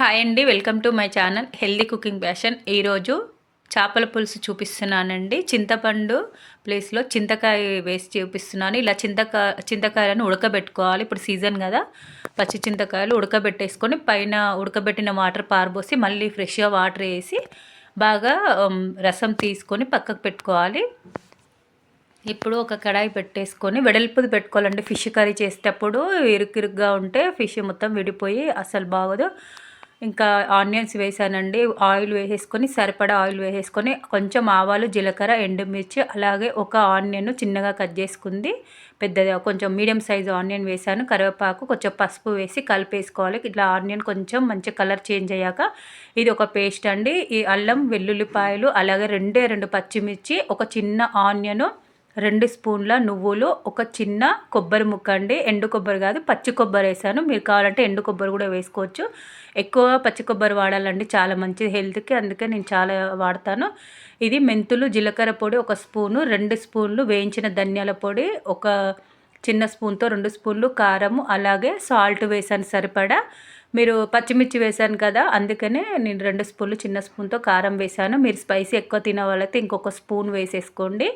Hi అండి welcome to my channel healthy cooking passion. ఈరోజు చేపల పులుసు చూపిస్తున్నానండి. చింతపండు ప్లేస్లో చింతకాయ వేసి చూపిస్తున్నాను. ఇలా చింతకాయ చింతకాయలను ఉడకబెట్టుకోవాలి. ఇప్పుడు సీజన్ కదా. పచ్చి చింతకాయలు ఉడకబెట్టేసుకొని పైన ఉడకబెట్టిన వాటర్ పారబోసి మళ్ళీ ఫ్రెష్గా వాటర్ వేసి బాగా రసం తీసుకొని పక్కకు పెట్టుకోవాలి. ఇప్పుడు ఒక కడాయి పెట్టేసుకొని వెడల్పుది పెట్టుకోవాలండి. ఫిష్ కర్రీ చేసేటప్పుడు ఇరుకిరుగ్గా ఉంటే ఫిష్ మొత్తం విడిపోయి అసలు బాగోదు. ఇంకా ఆనియన్స్ వేసానండి. ఆయిల్ వేసేసుకొని సరిపడా ఆయిల్ వేసేసుకొని కొంచెం ఆవాలు జీలకర్ర ఎండుమిర్చి అలాగే ఒక ఆనియన్ చిన్నగా కట్ చేసుకుంది. పెద్దది కొంచెం మీడియం సైజు ఆనియన్ వేసాను. కరివేపాకు కొంచెం పసుపు వేసి కలిపేసుకోవాలి. ఇట్లా ఆనియన్ కొంచెం మంచి కలర్ చేంజ్ అయ్యాక ఇది ఒక పేస్ట్ అండి. ఈ అల్లం వెల్లుల్లిపాయలు అలాగే రెండే రెండు పచ్చిమిర్చి ఒక చిన్న ఆనియను రెండు స్పూన్ల నువ్వులు ఒక చిన్న కొబ్బరి ముక్క అండి. ఎండు కొబ్బరి కాదు పచ్చి కొబ్బరి వేసాను. మీరు కావాలంటే ఎండు కొబ్బరి కూడా వేసుకోవచ్చు. ఎక్కువ పచ్చి కొబ్బరి వాడాలండి చాలా మంచిది హెల్త్కి. అందుకే నేను చాలా వాడతాను. ఇది మెంతులు జీలకర్ర పొడి ఒక స్పూను రెండు స్పూన్లు వేయించిన ధనియాల పొడి ఒక చిన్న స్పూన్తో రెండు స్పూన్లు కారము అలాగే సాల్ట్ వేసాను సరిపడా. మీరు పచ్చిమిర్చి వేసాను కదా అందుకనే నేను రెండు స్పూన్లు చిన్న స్పూన్తో కారం వేసాను మీరు స్పైసీ ఎక్కువ తినే వాళ్ళైతే ఇంకొక స్పూన్ వేసేసుకోండి.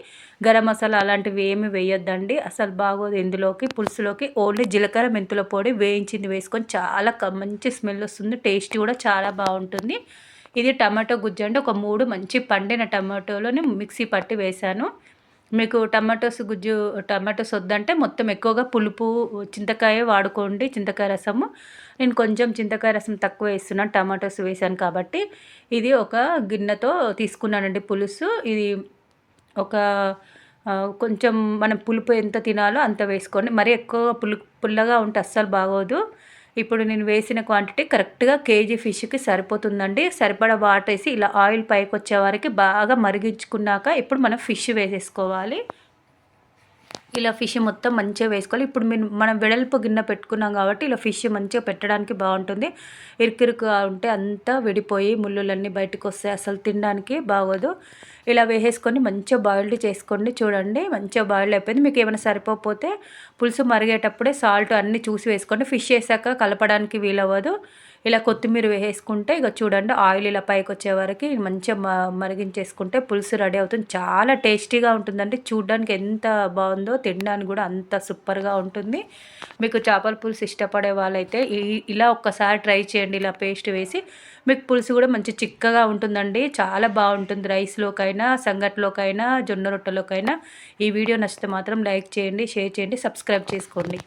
గరం మసాలా అలాంటివి ఏమి వేయొద్దండి. అసలు బాగోదు ఇందులోకి పులుసులోకి. ఓన్లీ జీలకర్ర మెంతుల పొడి వేయించింది వేసుకొని చాలా మంచి స్మెల్ వస్తుంది. టేస్ట్ కూడా చాలా బాగుంటుంది. ఇది టమాటో గుజ్జు అంటే ఒక మూడు మంచి పండిన టమాటోలోని మిక్సీ పట్టి వేశాను. మీకు టమాటోస్ గుజ్జు టమాటోస్ వద్దంటే మొత్తం ఎక్కువగా పులుపు చింతకాయ వాడుకోండి చింతకాయ రసము. నేను కొంచెం చింతకాయ రసం తక్కువ వేస్తున్నాను టమాటోస్ వేసాను కాబట్టి. ఇది ఒక గిన్నెతో తీసుకున్నానండి పులుసు. ఇది ఒక కొంచెం మనం పులుపు ఎంత తినాలో అంత వేసుకోండి. మరీ ఎక్కువ పులు పుల్లగా ఉంటే అస్సలు బాగోదు. ఇప్పుడు నేను వేసిన క్వాంటిటీ కరెక్ట్గా కేజీ ఫిష్కి సరిపోతుందండి. సరిపడా వాటర్ వేసి ఇలా ఆయిల్ పైకి వచ్చే వరకు బాగా మరిగించుకున్నాక ఇప్పుడు మనం ఫిష్ వేసేసుకోవాలి. ఇలా ఫిష్ మొత్తం మంచిగా వేసుకోవాలి. ఇప్పుడు మేము మనం వెడల్పు గిన్నె పెట్టుకున్నాం కాబట్టి ఇలా ఫిష్ మంచిగా పెట్టడానికి బాగుంటుంది. ఇరుకిరుకుగా ఉంటే అంతా విడిపోయి ముళ్ళులన్నీ బయటకు వస్తాయి. అసలు తినడానికి బాగోదు. ఇలా వేసేసుకొని మంచిగా బాయిల్డ్ చేసుకోండి. చూడండి మంచిగా బాయిల్డ్ అయిపోయింది. మీకు ఏమైనా సరిపోతే పులుసు మరిగేటప్పుడే సాల్ట్ అన్నీ చూసి వేసుకోండి. ఫిష్ వేసాక కలపడానికి వీలవ్వదు. ఇలా కొత్తిమీర వేసేసుకుంటే ఇక చూడండి ఆయిల్ ఇలా పైకి వచ్చే వరకు మంచిగా మరిగించేసుకుంటే పులుసు రెడీ అవుతుంది. చాలా టేస్టీగా ఉంటుందండి. చూడడానికి ఎంత బాగుందో తినడానికి కూడా అంత సూపర్గా ఉంటుంది. మీకు చేపల పులుసు ఇష్టపడే వాళ్ళైతే ఇలా ఒక్కసారి ట్రై చేయండి. ఇలా పేస్ట్ వేసి మీకు పులుసు కూడా మంచి చిక్కగా ఉంటుందండి. చాలా బాగుంటుంది రైస్లోకైనా సంగట్లోకైనా జొన్న రొట్టెలోకైనా. ఈ వీడియో నచ్చితే మాత్రం లైక్ చేయండి షేర్ చేయండి సబ్స్క్రైబ్ చేసుకోండి.